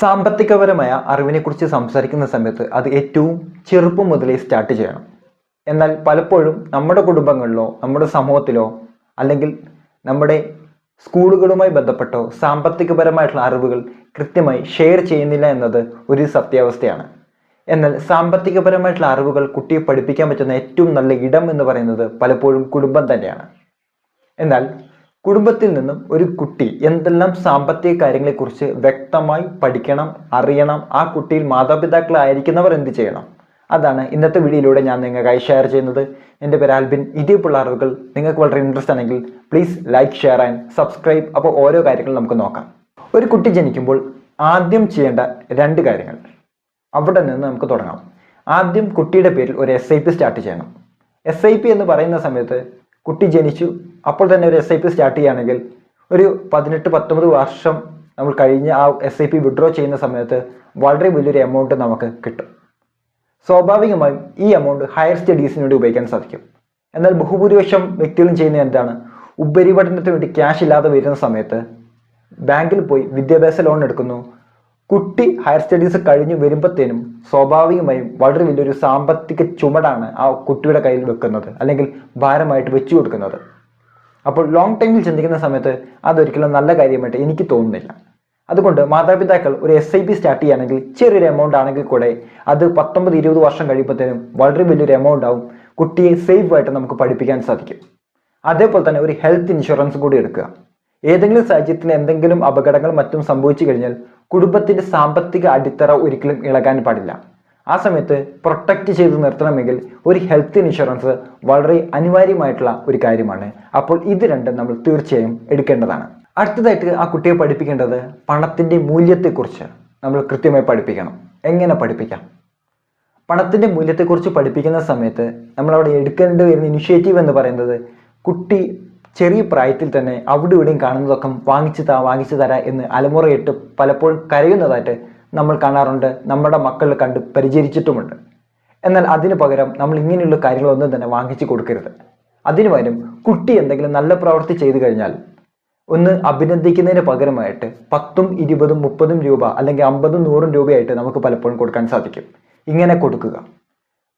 സാമ്പത്തികപരമായ അറിവിനെക്കുറിച്ച് സംസാരിക്കുന്ന സമയത്ത് അത് ഏറ്റവും ചെറുപ്പം മുതലേ സ്റ്റാർട്ട് ചെയ്യണം. എന്നാൽ പലപ്പോഴും നമ്മുടെ കുടുംബങ്ങളിലോ നമ്മുടെ സമൂഹത്തിലോ അല്ലെങ്കിൽ നമ്മുടെ സ്കൂളുകളുമായി ബന്ധപ്പെട്ടോ സാമ്പത്തികപരമായിട്ടുള്ള അറിവുകൾ കൃത്യമായി ഷെയർ ചെയ്യുന്നില്ല എന്നത് ഒരു സത്യാവസ്ഥയാണ്. എന്നാൽ സാമ്പത്തികപരമായിട്ടുള്ള അറിവുകൾ കുട്ടിയെ പഠിപ്പിക്കാൻ പറ്റുന്ന ഏറ്റവും നല്ല ഇടം എന്ന് പറയുന്നത് പലപ്പോഴും കുടുംബം തന്നെയാണ്. എന്നാൽ കുടുംബത്തിൽ നിന്നും ഒരു കുട്ടി എന്തെല്ലാം സാമ്പത്തിക കാര്യങ്ങളെക്കുറിച്ച് വ്യക്തമായി പഠിക്കണം അറിയണം ആ കുട്ടിയിൽ മാതാപിതാക്കളായിരിക്കുന്നവർ എന്ത് ചെയ്യണം? അതാണ് ഇന്നത്തെ വീഡിയോയിലൂടെ ഞാൻ നിങ്ങൾക്കായി ഷെയർ ചെയ്യുന്നത്. എന്റെ പേര് ആൽബിൻ. ഇതേപോലുള്ള അറിവുകൾ നിങ്ങൾക്ക് വളരെ ഇൻട്രസ്റ്റ് ആണെങ്കിൽ please like share and subscribe അപ്പോൾ ഓരോ കാര്യങ്ങളും നമുക്ക് നോക്കാം. ഒരു കുട്ടി ജനിക്കുമ്പോൾ ആദ്യം ചെയ്യേണ്ട രണ്ട് കാര്യങ്ങൾ. അവിടെ നിന്ന് നമുക്ക് തുടങ്ങാം. ആദ്യം കുട്ടിയുടെ പേരിൽ ഒരു എസ് ഐ പി സ്റ്റാർട്ട് ചെയ്യണം. എസ് ഐ പി എന്ന് പറയുന്ന സമയത്ത് കുട്ടി ജനിച്ചു. അപ്പോൾ തന്നെ ഒരു എസ് ഐ പി സ്റ്റാർട്ട് ചെയ്യുകയാണെങ്കിൽ ഒരു പതിനെട്ട് പത്തൊമ്പത് വർഷം നമ്മൾ കഴിഞ്ഞ് ആ എസ് ഐ പി വിഡ്രോ ചെയ്യുന്ന സമയത്ത് വളരെ വലിയൊരു എമൗണ്ട് നമുക്ക് കിട്ടും. സ്വാഭാവികമായും ഈ എമൗണ്ട് ഹയർ സ്റ്റഡീസിന് വേണ്ടി ഉപയോഗിക്കാൻ സാധിക്കും. എന്നാൽ ബഹുഭൂരിപക്ഷം വ്യക്തികളും ചെയ്യുന്നത് എന്താണ്? ഉപരിപഠനത്തിന് വേണ്ടി ക്യാഷ് ഇല്ലാതെ വരുന്ന സമയത്ത് ബാങ്കിൽ പോയി വിദ്യാഭ്യാസ ലോൺ എടുക്കുന്നു. കുട്ടി ഹയർ സ്റ്റഡീസ് കഴിഞ്ഞ് വരുമ്പോഴത്തേനും സ്വാഭാവികമായും വളരെ വലിയൊരു സാമ്പത്തിക ചുമടാണ് ആ കുട്ടിയുടെ കയ്യിൽ വെക്കുന്നത് അല്ലെങ്കിൽ ഭാരമായിട്ട് വെച്ചു കൊടുക്കുന്നത്. അപ്പോൾ ലോങ് ടൈമിൽ ചിന്തിക്കുന്ന സമയത്ത് അതൊരിക്കലും നല്ല കാര്യമായിട്ട് എനിക്ക് തോന്നുന്നില്ല. അതുകൊണ്ട് മാതാപിതാക്കൾ ഒരു എസ് ഐ പി സ്റ്റാർട്ട് ചെയ്യുകയാണെങ്കിൽ ചെറിയൊരു എമൗണ്ട് ആണെങ്കിൽ കൂടെ അത് പത്തൊമ്പത് ഇരുപത് വർഷം കഴിയുമ്പോഴത്തേനും വളരെ വലിയൊരു എമൗണ്ട് ആവും കുട്ടിയെ സേഫ് ആയിട്ട് നമുക്ക് പഠിപ്പിക്കാൻ സാധിക്കും. അതേപോലെ തന്നെ ഒരു ഹെൽത്ത് ഇൻഷുറൻസ് കൂടി എടുക്കുക. ഏതെങ്കിലും സാഹചര്യത്തിൽ എന്തെങ്കിലും അപകടങ്ങൾ മറ്റും സംഭവിച്ചു കഴിഞ്ഞാൽ കുടുംബത്തിന്റെ സാമ്പത്തിക അടിത്തറ ഒരിക്കലും ഇളകാൻ പാടില്ല. ആ സമയത്ത് പ്രൊട്ടക്റ്റ് ചെയ്ത് നിർത്തണമെങ്കിൽ ഒരു ഹെൽത്ത് ഇൻഷുറൻസ് വളരെ അനിവാര്യമായിട്ടുള്ള ഒരു കാര്യമാണ്. അപ്പോൾ ഇത് രണ്ടും നമ്മൾ തീർച്ചയായും എടുക്കേണ്ടതാണ്. അടുത്തതായിട്ട് ആ കുട്ടിയെ പഠിപ്പിക്കേണ്ടത് പണത്തിന്റെ മൂല്യത്തെക്കുറിച്ച് നമ്മൾ കൃത്യമായി പഠിപ്പിക്കണം. എങ്ങനെ പഠിപ്പിക്കാം? പണത്തിന്റെ മൂല്യത്തെക്കുറിച്ച് പഠിപ്പിക്കുന്ന സമയത്ത് നമ്മൾ അവിടെ എടുക്കേണ്ടി വരുന്ന ഇനിഷ്യേറ്റീവ് എന്ന് പറയുന്നത് കുട്ടി ചെറിയ പ്രായത്തിൽ തന്നെ അവിടെ ഇവിടെയും കാണുന്നതൊക്കെ വാങ്ങിച്ചു താ വാങ്ങിച്ചു തരാ എന്ന് അലമുറയിട്ട് പലപ്പോഴും കരയുന്നതായിട്ട് നമ്മൾ കാണാറുണ്ട് നമ്മുടെ മക്കൾ കണ്ട് പരിചരിച്ചിട്ടുമുണ്ട്. എന്നാൽ അതിന് പകരം നമ്മൾ ഇങ്ങനെയുള്ള കാര്യങ്ങളൊന്നും തന്നെ വാങ്ങിച്ചു കൊടുക്കരുത്. അതിനു പകരം കുട്ടി എന്തെങ്കിലും നല്ല പ്രവൃത്തി ചെയ്തു കഴിഞ്ഞാൽ ഒന്ന് അഭിനന്ദിക്കുന്നതിന് പകരമായിട്ട് പത്തും ഇരുപതും മുപ്പതും രൂപ അല്ലെങ്കിൽ അമ്പതും നൂറും രൂപയായിട്ട് നമുക്ക് പലപ്പോഴും കൊടുക്കാൻ സാധിക്കും. ഇങ്ങനെ കൊടുക്കുക.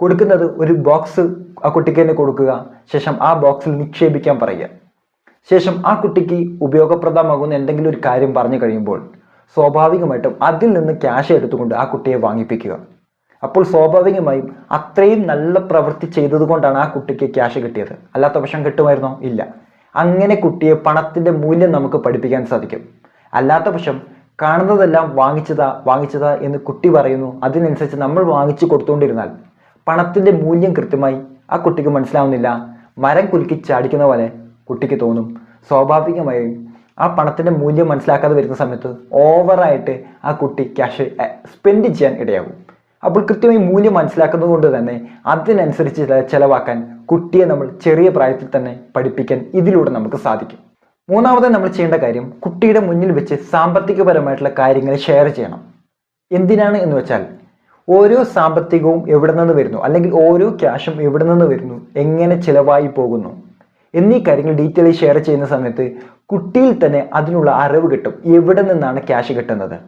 കൊടുക്കുന്നത് ഒരു ബോക്സ് ആ കുട്ടിക്ക് തന്നെ കൊടുക്കുക. ശേഷം ആ ബോക്സിൽ നിക്ഷേപിക്കാൻ പറയുക. ശേഷം ആ കുട്ടിക്ക് ഉപയോഗപ്രദമാകുന്ന എന്തെങ്കിലും ഒരു കാര്യം പറഞ്ഞു കഴിയുമ്പോൾ സ്വാഭാവികമായിട്ടും അതിൽ നിന്ന് ക്യാഷ് എടുത്തുകൊണ്ട് ആ കുട്ടിയെ വാങ്ങിപ്പിക്കുക. അപ്പോൾ സ്വാഭാവികമായും അത്രയും നല്ല പ്രവൃത്തി ചെയ്തതുകൊണ്ടാണ് ആ കുട്ടിക്ക് ക്യാഷ് കിട്ടിയത്. അല്ലാത്ത പക്ഷം കിട്ടുമായിരുന്നോ? ഇല്ല. അങ്ങനെ കുട്ടിയെ പണത്തിന്റെ മൂല്യം നമുക്ക് പഠിപ്പിക്കാൻ സാധിക്കും. അല്ലാത്ത പക്ഷം കാണുന്നതെല്ലാം വാങ്ങിച്ചതാ വാങ്ങിച്ചതാ എന്ന് കുട്ടി പറയുന്നു. അതിനനുസരിച്ച് നമ്മൾ വാങ്ങിച്ചു കൊടുത്തുകൊണ്ടിരുന്നാൽ പണത്തിന്റെ മൂല്യം കൃത്യമായി ആ കുട്ടിക്ക് മനസ്സിലാവുന്നില്ല. മരം കുലുക്കി ചാടിക്കുന്ന പോലെ കുട്ടിക്ക് തോന്നും. സ്വാഭാവികമായും ആ പണത്തിന്റെ മൂല്യം മനസ്സിലാക്കാതെ വരുന്ന സമയത്ത് ഓവറായിട്ട് ആ കുട്ടി ക്യാഷ് സ്പെൻഡ് ചെയ്യാൻ ഇടയാകും. അപ്പോൾ കൃത്യമായി മൂല്യം മനസ്സിലാക്കുന്നത് കൊണ്ട് തന്നെ അതിനനുസരിച്ച് ചിലവാക്കാൻ കുട്ടിയെ നമ്മൾ ചെറിയ പ്രായത്തിൽ തന്നെ പഠിപ്പിക്കാൻ ഇതിലൂടെ നമുക്ക് സാധിക്കും. മൂന്നാമത് നമ്മൾ ചെയ്യേണ്ട കാര്യം കുട്ടിയുടെ മുന്നിൽ വെച്ച് സാമ്പത്തികപരമായിട്ടുള്ള കാര്യങ്ങൾ ഷെയർ ചെയ്യണം. എന്തിനാണ് എന്ന് വെച്ചാൽ ഓരോ സാമ്പത്തികവും എവിടെ നിന്ന് വരുന്നു? അല്ലെങ്കിൽ ഓരോ ക്യാഷും എവിടെ നിന്ന് വരുന്നു? എങ്ങനെ ചിലവായി പോകുന്നു? എന്നീ കാര്യങ്ങൾ ഡീറ്റെയിൽ ഷെയർ ചെയ്യുന്ന സമയത്ത് കുട്ടിയിൽ തന്നെ അതിനുള്ള അറിവ് കിട്ടും. എവിടെ നിന്നാണ് ക്യാഷ് കിട്ടുന്നത്?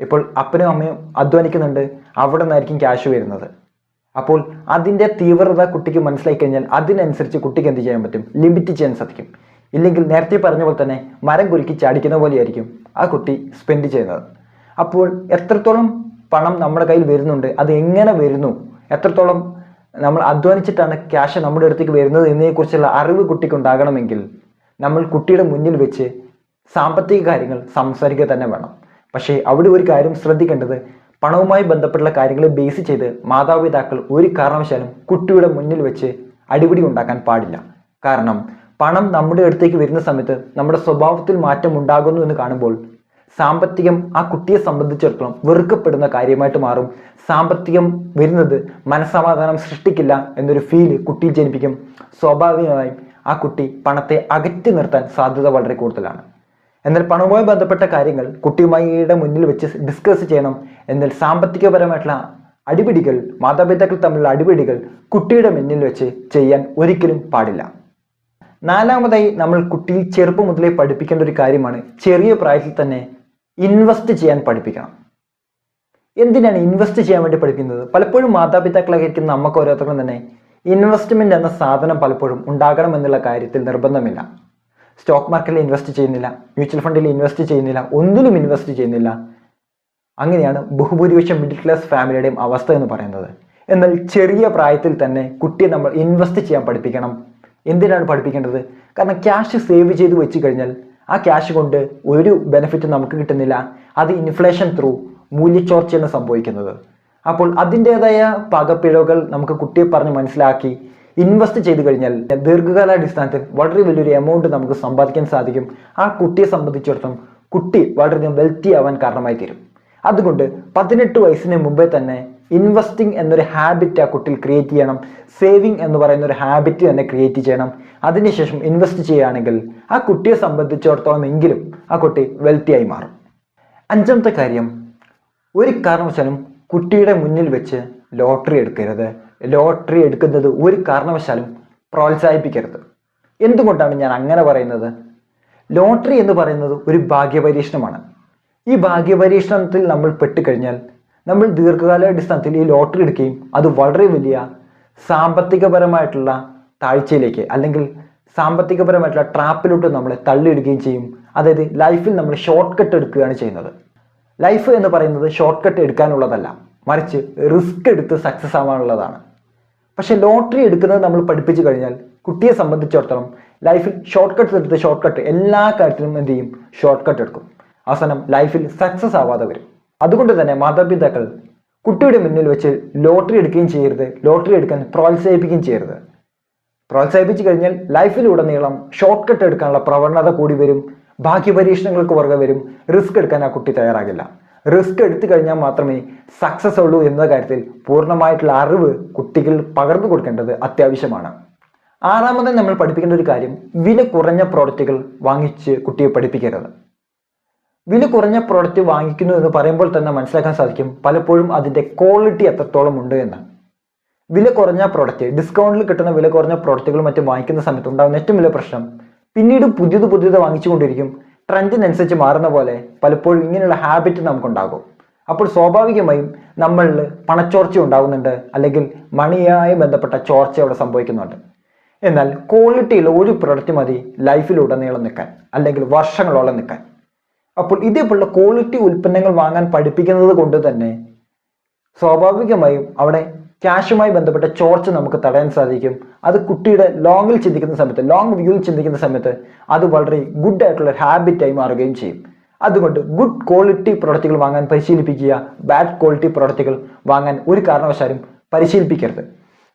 ഇപ്പോൾ അപ്പനും അമ്മയും അധ്വാനിക്കുന്നുണ്ട്. അവിടെ നിന്നായിരിക്കും ക്യാഷ് വരുന്നത്. അപ്പോൾ അതിന്റെ തീവ്രത കുട്ടിക്ക് മനസ്സിലാക്കി കഴിഞ്ഞാൽ അതിനനുസരിച്ച് കുട്ടിക്ക് എന്ത് ചെയ്യാൻ പറ്റും? ലിമിറ്റ് ചെയ്യാൻ സാധിക്കും. ഇല്ലെങ്കിൽ നേരത്തെ പറഞ്ഞ പോലെ തന്നെ മരം കുലുക്കി ചാടിക്കുന്ന പോലെയായിരിക്കും ആ കുട്ടി സ്പെൻഡ് ചെയ്യുന്നത്. അപ്പോൾ എത്രത്തോളം പണം നമ്മുടെ കയ്യിൽ വരുന്നുണ്ട്? അത് എങ്ങനെ വരുന്നു? എത്രത്തോളം നമ്മൾ അധ്വാനിച്ചിട്ടാണ് ക്യാഷ് നമ്മുടെ അടുത്തേക്ക് വരുന്നത് എന്നതിനെക്കുറിച്ചുള്ള അറിവ് കുട്ടിക്ക് ഉണ്ടാകണമെങ്കിൽ നമ്മൾ കുട്ടിയുടെ മുന്നിൽ വെച്ച് സാമ്പത്തിക കാര്യങ്ങൾ സംസാരിക്കുക തന്നെ വേണം. പക്ഷേ അവിടെ ഒരു കാര്യം ശ്രദ്ധിക്കേണ്ടത് പണവുമായി ബന്ധപ്പെട്ടുള്ള കാര്യങ്ങളെ ബേസ് ചെയ്ത് മാതാപിതാക്കൾ ഒരു കാരണവശാലും കുട്ടിയുടെ മുന്നിൽ വെച്ച് അടിപിടി ഉണ്ടാക്കാൻ പാടില്ല. കാരണം പണം നമ്മുടെ അടുത്തേക്ക് വരുന്ന സമയത്ത് നമ്മുടെ സ്വഭാവത്തിൽ മാറ്റം ഉണ്ടാകുന്നു എന്ന് കാണുമ്പോൾ സാമ്പത്തികം ആ കുട്ടിയെ സംബന്ധിച്ചിടത്തോളം വെറുക്കപ്പെടുന്ന കാര്യമായിട്ട് മാറും. സാമ്പത്തികം വരുന്നത് മനസ്സമാധാനം സൃഷ്ടിക്കില്ല എന്നൊരു ഫീൽ കുട്ടിയിൽ ജനിപ്പിക്കും. സ്വാഭാവികമായും ആ കുട്ടി പണത്തെ അകറ്റി നിർത്താൻ സാധ്യത വളരെ കൂടുതലാണ്. എന്നാൽ പണവുമായി ബന്ധപ്പെട്ട കാര്യങ്ങൾ കുട്ടിയുമായിയുടെ മുന്നിൽ വെച്ച് ഡിസ്കസ് ചെയ്യണം. എന്നാൽ സാമ്പത്തികപരമായിട്ടുള്ള അടിപിടികൾ മാതാപിതാക്കൾ തമ്മിലുള്ള അടിപിടികൾ കുട്ടിയുടെ മുന്നിൽ വെച്ച് ചെയ്യാൻ ഒരിക്കലും പാടില്ല. നാലാമതായി നമ്മൾ കുട്ടിയിൽ ചെറുപ്പം മുതലേ പഠിപ്പിക്കേണ്ട ഒരു കാര്യമാണ്. ചെറിയ പ്രായത്തിൽ തന്നെ ഇൻവെസ്റ്റ് ചെയ്യാൻ പഠിപ്പിക്കണം. എന്തിനാണ് ഇൻവെസ്റ്റ് ചെയ്യാൻ വേണ്ടി പഠിപ്പിക്കുന്നത്? പലപ്പോഴും മാതാപിതാക്കളായിരിക്കും നമുക്ക് ഓരോരുത്തർക്കും തന്നെ ഇൻവെസ്റ്റ്മെന്റ് എന്ന സാധനം പലപ്പോഴും ഉണ്ടാകണം എന്നുള്ള കാര്യത്തിൽ നിർബന്ധമില്ല. സ്റ്റോക്ക് മാർക്കറ്റിൽ ഇൻവെസ്റ്റ് ചെയ്യുന്നില്ല മ്യൂച്വൽ ഫണ്ടിൽ ഇൻവെസ്റ്റ് ചെയ്യുന്നില്ല ഒന്നിലും ഇൻവെസ്റ്റ് ചെയ്യുന്നില്ല. അങ്ങനെയാണ് ബഹുഭൂരിപക്ഷം മിഡിൽ ക്ലാസ് ഫാമിലിയുടെയും അവസ്ഥ എന്ന് പറയുന്നത്. എന്നാൽ ചെറിയ പ്രായത്തിൽ തന്നെ കുട്ടിയെ നമ്മൾ ഇൻവെസ്റ്റ് ചെയ്യാൻ പഠിപ്പിക്കണം. എന്തിനാണ് പഠിപ്പിക്കേണ്ടത്? കാരണം ക്യാഷ് സേവ് ചെയ്ത് വെച്ച് കഴിഞ്ഞാൽ ആ ക്യാഷ് കൊണ്ട് ഒരു ബെനിഫിറ്റ് നമുക്ക് കിട്ടുന്നില്ല. അത് ഇൻഫ്ലേഷൻ ത്രൂ മൂല്യച്ചോർച്ചയാണ് സംഭവിക്കുന്നത്. അപ്പോൾ അതിന്റെതായ പകപ്പിഴകൾ നമുക്ക് കുട്ടിയെ പറഞ്ഞ് മനസ്സിലാക്കി ഇൻവെസ്റ്റ് ചെയ്തു കഴിഞ്ഞാൽ ദീർഘകാലാടിസ്ഥാനത്തിൽ വളരെ വലിയൊരു എമൗണ്ട് നമുക്ക് സമ്പാദിക്കാൻ സാധിക്കും. ആ കുട്ടിയെ സംബന്ധിച്ചിടത്തോളം കുട്ടി വളരെയധികം വെൽത്തി ആവാൻ കാരണമായി തീരും അതുകൊണ്ട് പതിനെട്ട് വയസ്സിന് മുമ്പേ തന്നെ ഇൻവെസ്റ്റിംഗ് എന്നൊരു ഹാബിറ്റ് ആ കുട്ടിയിൽ ക്രിയേറ്റ് ചെയ്യണം. സേവിങ് എന്ന് പറയുന്ന ഒരു ഹാബിറ്റ് തന്നെ ക്രിയേറ്റ് ചെയ്യണം. അതിനുശേഷം ഇൻവെസ്റ്റ് ചെയ്യുകയാണെങ്കിൽ ആ കുട്ടിയെ സംബന്ധിച്ചിടത്തോളം എങ്കിലും ആ കുട്ടി വെൽത്തി ആയി മാറും. അഞ്ചാമത്തെ കാര്യം ഒരു കാരണവശാലും കുട്ടിയുടെ മുന്നിൽ വെച്ച് ലോട്ടറി എടുക്കരുത്. ലോട്ടറി എടുക്കുന്നത് ഒരു കാരണവശാലും പ്രോത്സാഹിപ്പിക്കരുത്. എന്തുകൊണ്ടാണ് ഞാൻ അങ്ങനെ പറയുന്നത്? ലോട്ടറി എന്ന് പറയുന്നത് ഒരു ഭാഗ്യപരീക്ഷണമാണ്. ഈ ഭാഗ്യപരീക്ഷണത്തിൽ നമ്മൾ പെട്ടുകഴിഞ്ഞാൽ നമ്മൾ ദീർഘകാലാടിസ്ഥാനത്തിൽ ഈ ലോട്ടറി എടുക്കുകയും അത് വളരെ വലിയ സാമ്പത്തികപരമായിട്ടുള്ള താഴ്ചയിലേക്ക് അല്ലെങ്കിൽ സാമ്പത്തികപരമായിട്ടുള്ള ട്രാപ്പിലോട്ട് നമ്മളെ തള്ളിയിടുകയും ചെയ്യും. അതായത് ലൈഫിൽ നമ്മൾ ഷോർട്ട് കട്ട് എടുക്കുകയാണ് ചെയ്യുന്നത്. ലൈഫ് എന്ന് പറയുന്നത് ഷോർട്ട് കട്ട് എടുക്കാനുള്ളതല്ല. മറിച്ച് റിസ്ക് എടുത്ത് സക്സസ് ആവാനുള്ളതാണ്. പക്ഷെ ലോട്ടറി എടുക്കുന്നത് നമ്മൾ പഠിപ്പിച്ചു കഴിഞ്ഞാൽ കുട്ടിയെ സംബന്ധിച്ചിടത്തോളം ലൈഫിൽ ഷോർട്ട് കട്ട് എടുത്ത് ഷോർട്ട് കട്ട് എല്ലാ കാര്യത്തിലും എന്ത് ചെയ്യും? ഷോർട്ട് കട്ട് എടുക്കും. അവസാനം ലൈഫിൽ സക്സസ് ആവാതെ വരും. അതുകൊണ്ട് തന്നെ മാതാപിതാക്കൾ കുട്ടിയുടെ മുന്നിൽ വെച്ച് ലോട്ടറി എടുക്കുകയും ചെയ്യരുത്. ലോട്ടറി എടുക്കാൻ പ്രോത്സാഹിപ്പിക്കുകയും ചെയ്യരുത്. പ്രോത്സാഹിപ്പിച്ചു കഴിഞ്ഞാൽ ലൈഫിലുടനീളം ഷോർട്ട് കട്ട് എടുക്കാനുള്ള പ്രവണത കൂടി വരും. ബാക്കി പരീക്ഷണങ്ങൾക്ക് പുറകെ വരും. റിസ്ക് എടുക്കാൻ ആ കുട്ടി തയ്യാറാകില്ല. റിസ്ക് എടുത്തു കഴിഞ്ഞാൽ മാത്രമേ സക്സസ് ഉള്ളൂ എന്ന കാര്യത്തിൽ പൂർണമായിട്ടുള്ള അറിവ് കുട്ടികൾ പകർന്നു കൊടുക്കേണ്ടത് അത്യാവശ്യമാണ്. ആറാമതായി നമ്മൾ പഠിപ്പിക്കേണ്ട ഒരു കാര്യം വില കുറഞ്ഞ പ്രോഡക്റ്റുകൾ വാങ്ങിച്ച് കുട്ടിയെ പഠിപ്പിക്കരുത്. വില കുറഞ്ഞ പ്രോഡക്റ്റ് വാങ്ങിക്കുന്നു എന്ന് പറയുമ്പോൾ തന്നെ മനസ്സിലാക്കാൻ സാധിക്കും പലപ്പോഴും അതിന്റെ ക്വാളിറ്റി എത്രത്തോളം ഉണ്ട് എന്ന്. വില കുറഞ്ഞ പ്രോഡക്റ്റ് ഡിസ്കൗണ്ടിൽ കിട്ടുന്ന വില കുറഞ്ഞ പ്രോഡക്റ്റുകൾ മറ്റും വാങ്ങിക്കുന്ന സമയത്ത് ഉണ്ടാകുന്ന ഏറ്റവും വലിയ പ്രശ്നം പിന്നീട് പുതിയത് പുതിയത് വാങ്ങിച്ചുകൊണ്ടിരിക്കും. ട്രെൻഡിനനുസരിച്ച് മാറുന്ന പോലെ പലപ്പോഴും ഇങ്ങനെയുള്ള ഹാബിറ്റ് നമുക്കുണ്ടാകും. അപ്പോൾ സ്വാഭാവികമായും നമ്മളിൽ പണച്ചോർച്ച ഉണ്ടാകുന്നുണ്ട് അല്ലെങ്കിൽ മണിയായി ബന്ധപ്പെട്ട ചോർച്ച അവിടെ സംഭവിക്കുന്നുണ്ട്. എന്നാൽ ക്വാളിറ്റിയുള്ള ഒരു പ്രോഡക്റ്റ് മതി ലൈഫിലുടനീളം നിൽക്കാൻ അല്ലെങ്കിൽ വർഷങ്ങളോളം നിൽക്കാൻ. അപ്പോൾ ഇതേപോലുള്ള ക്വാളിറ്റി ഉൽപ്പന്നങ്ങൾ വാങ്ങാൻ പഠിപ്പിക്കുന്നത് കൊണ്ട് തന്നെ സ്വാഭാവികമായും അവിടെ ക്യാഷുമായി ബന്ധപ്പെട്ട ചോർച്ച നമുക്ക് തടയാൻ സാധിക്കും. അത് കുട്ടിയുടെ ലോങ്ങിൽ ചിന്തിക്കുന്ന സമയത്ത് ലോങ് വ്യൂവിൽ ചിന്തിക്കുന്ന സമയത്ത് അത് വളരെ ഗുഡ് ആയിട്ടുള്ള ഹാബിറ്റായി മാറുകയും ചെയ്യും. അതുകൊണ്ട് ഗുഡ് ക്വാളിറ്റി പ്രൊഡക്റ്റുകൾ വാങ്ങാൻ പരിശീലിപ്പിക്കുക ബാഡ് ക്വാളിറ്റി പ്രൊഡക്റ്റുകൾ വാങ്ങാൻ ഒരു കാരണവശാലും പരിശീലിപ്പിക്കരുത്.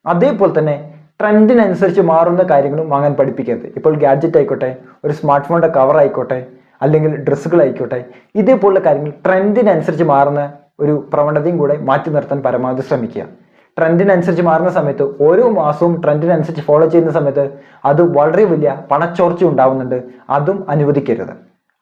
അതേപോലെ തന്നെ ട്രെൻഡിനനുസരിച്ച് മാറുന്ന കാര്യങ്ങളും വാങ്ങാൻ പഠിപ്പിക്കരുത്. ഇപ്പോൾ ഗാഡ്ജറ്റ് ആയിക്കോട്ടെ ഒരു സ്മാർട്ട് ഫോണിന്റെ കവർ ആയിക്കോട്ടെ അല്ലെങ്കിൽ ഡ്രസ്സുകൾ ആയിക്കോട്ടെ ഇതേപോലുള്ള കാര്യങ്ങൾ ട്രെൻഡിനനുസരിച്ച് മാറുന്ന ഒരു പ്രവണതയും കൂടെ മാറ്റി നിർത്താൻ പരമാവധി ശ്രമിക്കുക. ട്രെൻഡിനനുസരിച്ച് മാറുന്ന സമയത്ത് ഓരോ മാസവും ട്രെൻഡിനനുസരിച്ച് ഫോളോ ചെയ്യുന്ന സമയത്ത് അത് വളരെ വലിയ പണച്ചോർച്ച ഉണ്ടാവുന്നുണ്ട്. അതും അനുവദിക്കരുത്.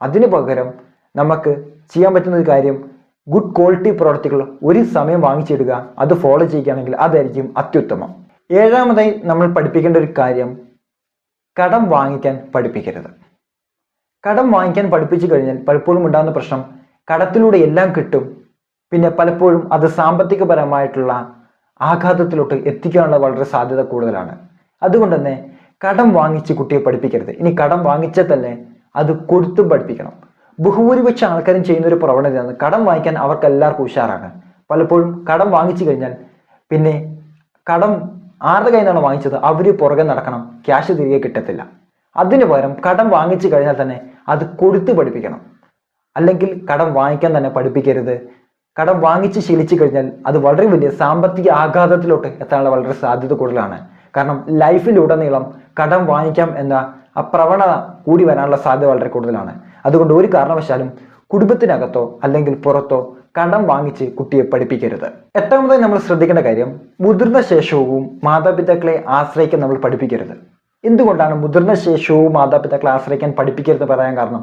അതിനു പകരം നമുക്ക് ചെയ്യാൻ പറ്റുന്ന ഒരു കാര്യം ഗുഡ് ക്വാളിറ്റി പ്രോഡക്റ്റുകൾ ഒരു സമയം വാങ്ങിച്ചിടുക അത് ഫോളോ ചെയ്യുകയാണെങ്കിൽ അതായിരിക്കും അത്യുത്തമം. ഏഴാമതായി നമ്മൾ പഠിപ്പിക്കേണ്ട ഒരു കാര്യം കടം വാങ്ങിക്കാൻ പഠിപ്പിക്കരുത്. കടം വാങ്ങിക്കാൻ പഠിപ്പിച്ചു കഴിഞ്ഞാൽ പലപ്പോഴും ഉണ്ടാകുന്ന പ്രശ്നം കടത്തിലൂടെ എല്ലാം കിട്ടും. പിന്നെ പലപ്പോഴും അത് സാമ്പത്തികപരമായിട്ടുള്ള ആഘാതത്തിലോട്ട് എത്തിക്കാനുള്ള വളരെ സാധ്യത കൂടുതലാണ്. അതുകൊണ്ട് തന്നെ കടം വാങ്ങിച്ച് കുട്ടിയെ പഠിപ്പിക്കരുത്. ഇനി കടം വാങ്ങിച്ചാൽ തന്നെ അത് കൊടുത്തും പഠിപ്പിക്കണം. ബഹുഭൂരിപക്ഷ ആൾക്കാരും ചെയ്യുന്ന ഒരു പ്രവണതയാണ് കടം വാങ്ങിക്കാൻ അവർക്ക് എല്ലാവർക്കും ഉഷാറാണ്. പലപ്പോഴും കടം വാങ്ങിച്ചു കഴിഞ്ഞാൽ പിന്നെ കടം ആരുടെ കയ്യിൽ നിന്നാണ് വാങ്ങിച്ചത്? അവർ പുറകെ നടക്കണം. ക്യാഷ് തിരികെ കിട്ടത്തില്ല. അതിനു പകരം കടം വാങ്ങിച്ചു കഴിഞ്ഞാൽ തന്നെ അത് കൊടുത്ത് പഠിപ്പിക്കണം. അല്ലെങ്കിൽ കടം വാങ്ങിക്കാൻ തന്നെ പഠിപ്പിക്കരുത്. കടം വാങ്ങിച്ച് ശീലിച്ചു കഴിഞ്ഞാൽ അത് വളരെ വലിയ സാമ്പത്തിക ആഘാതത്തിലോട്ട് എത്താനുള്ള വളരെ സാധ്യത കൂടുതലാണ്. കാരണം ലൈഫിലുടനീളം കടം വാങ്ങിക്കാം എന്ന ആ പ്രവണത കൂടി വരാനുള്ള സാധ്യത വളരെ കൂടുതലാണ്. അതുകൊണ്ട് ഒരു കാരണവശാലും കുടുംബത്തിനകത്തോ അല്ലെങ്കിൽ പുറത്തോ കടം വാങ്ങിച്ച് കുട്ടിയെ പഠിപ്പിക്കരുത്. എട്ടാമതായി നമ്മൾ ശ്രദ്ധിക്കേണ്ട കാര്യം മുതിർന്ന ശേഷവും മാതാപിതാക്കളെ ആശ്രയിക്കാൻ നമ്മൾ പഠിപ്പിക്കരുത്. എന്തുകൊണ്ടാണ് മുതിർന്ന ശേഷവും മാതാപിതാക്കളെ ആശ്രയിക്കാൻ പഠിപ്പിക്കരുത് പറയാൻ കാരണം?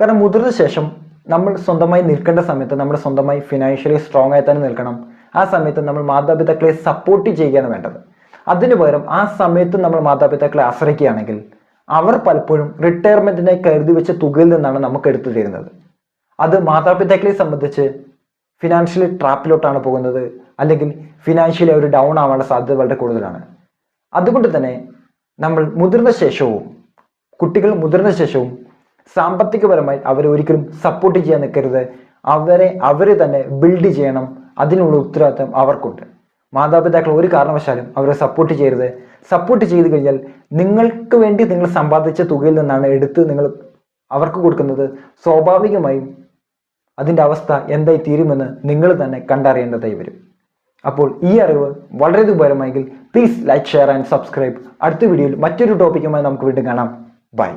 കാരണം മുതിർന്ന ശേഷം നമ്മൾ സ്വന്തമായി നിൽക്കേണ്ട സമയത്ത് നമ്മൾ സ്വന്തമായി ഫിനാൻഷ്യലി സ്ട്രോങ് ആയി തന്നെ നിൽക്കണം. ആ സമയത്ത് നമ്മൾ മാതാപിതാക്കളെ സപ്പോർട്ട് ചെയ്യുകയാണ് വേണ്ടത്. അതിനു പകരം ആ സമയത്ത് നമ്മൾ മാതാപിതാക്കളെ ആശ്രയിക്കുകയാണെങ്കിൽ അവർ പലപ്പോഴും റിട്ടയർമെന്റിനെ കരുതി വെച്ച തുകയിൽ നിന്നാണ് നമുക്ക് എടുത്തു തരുന്നത്. അത് മാതാപിതാക്കളെ സംബന്ധിച്ച് ഫിനാൻഷ്യലി ട്രാപ്പിലോട്ടാണ് പോകുന്നത്. അല്ലെങ്കിൽ ഫിനാൻഷ്യലി അവർ ഡൗൺ ആവാനുള്ള സാധ്യത വളരെ കൂടുതലാണ്. അതുകൊണ്ട് തന്നെ നമ്മൾ മുതിർന്ന ശേഷവും കുട്ടികൾ മുതിർന്ന ശേഷവും സാമ്പത്തികപരമായി അവരെ ഒരിക്കലും സപ്പോർട്ട് ചെയ്യാൻ നിൽക്കരുത്. അവരെ അവരെ തന്നെ ബിൽഡ് ചെയ്യണം. അതിനുള്ള ഉത്തരവാദിത്തം അവർക്കുണ്ട്. മാതാപിതാക്കൾ ഒരു കാരണവശാലും അവരെ സപ്പോർട്ട് ചെയ്യരുത്. സപ്പോർട്ട് ചെയ്ത് കഴിഞ്ഞാൽ നിങ്ങൾക്ക് വേണ്ടി നിങ്ങൾ സമ്പാദിച്ച തുകയിൽ നിന്നാണ് എടുത്ത് നിങ്ങൾ അവർക്ക് കൊടുക്കുന്നത്. സ്വാഭാവികമായും അതിന്റെ അവസ്ഥ എന്തായി തീരുമെന്ന് നിങ്ങൾ തന്നെ കണ്ടറിയേണ്ടതായി വരും. അപ്പോൾ ഈ അറിവ് വളരെ ഉപകാരമായെങ്കിൽ please like share and subscribe അടുത്ത വീഡിയോയിൽ മറ്റൊരു ടോപ്പിക്കുമായി നമുക്ക് വീണ്ടും കാണാം. ബൈ